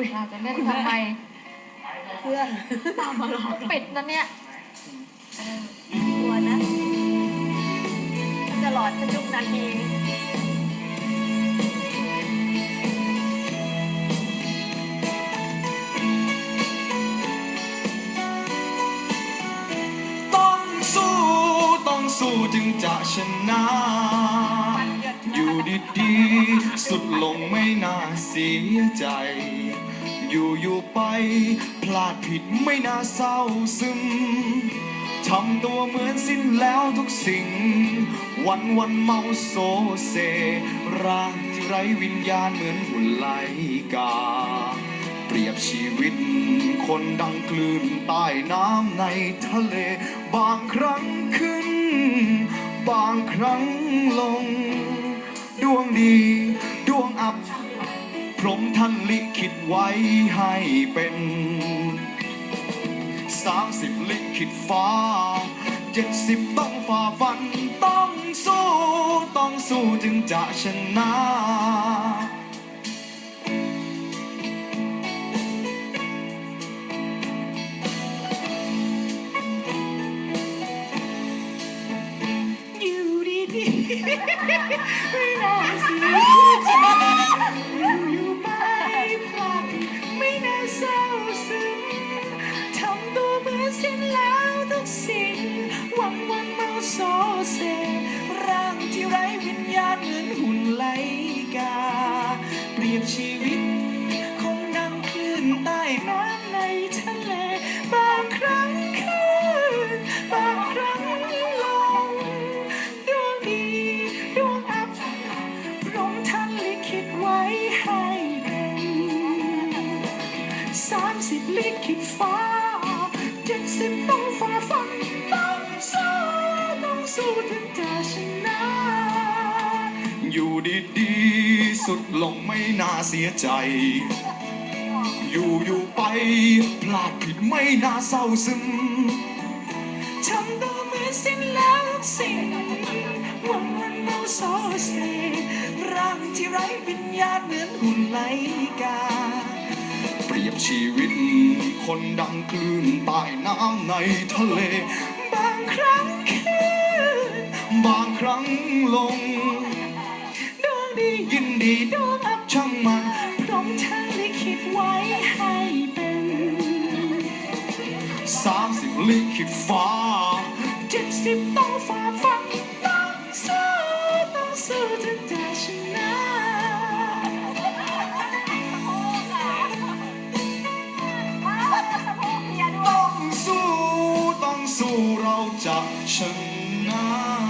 อุ้ยเราจะเล่นทำไมเพื่อนตามมาหลอกปิดนะเนี่ยเออกลัวนะจะหลอนสักยุคนาทีต้องสู้ต้องสู้จึงจะชนะอยู่ดีๆ สุดลงไม่น่าเสียใจ อยู่อยู่ไป พลาดผิดไม่น่าเศร้าซึมทำตัวเหมือนสิ้นแล้วทุกสิ่ง วันวันเมาโซเซ ร่างที่ไร้วิญญาณเหมือนหุ่นไลกา เปรียบชีวิต คนดังคลื่นใต้น้ำในทะเล บางครั้งขึ้น บางครั้งลง รมท่านลิขิตไว้ให้เป็นสามสิบลิขิตฟ้าเจ็ดสิบต้องฝ่าฟันต้องสู้ต้องสู้จึงจะชนะอยู่ดีๆ เซ ร่างที่ไร้วิญญาณเหมือนหุ่นไลกา เปรียบชีวิตคงดังคลื่นใต้น้ำในทะเล บางครั้งขึ้นบางครั้งลงดวงดีดวงอับพระองค์ท่านลิขิตไว้ให้เป็นสามสิบลิขิตฟ้า อยู่ดีๆ สุดลงไม่น่าเสียใจ อยู่อยู่ไป พลาดผิดไม่น่าเศร้าซึมทำตัวเหมือนสิ้นแล้วสิ่งวันวันเราโซเซร่างที่ไร้วิญญาณเหมือนหุ่นไลกา เปรียบชีวิต คนดังคลื่นใต้น้ำในทะเล บางครั้งขึ้นบางครั้งลง ดวงดียินดีดวงอับช่างมันพร้อมทางลิขิตไว้ให้เป็นสามสิบลิขิตฟ้าเจ็ดสิบต้องฝ่าฟันต้องสู้ต้องสู้ถึงจะชนะต้องสู้ต้องสู้เราจะชนะ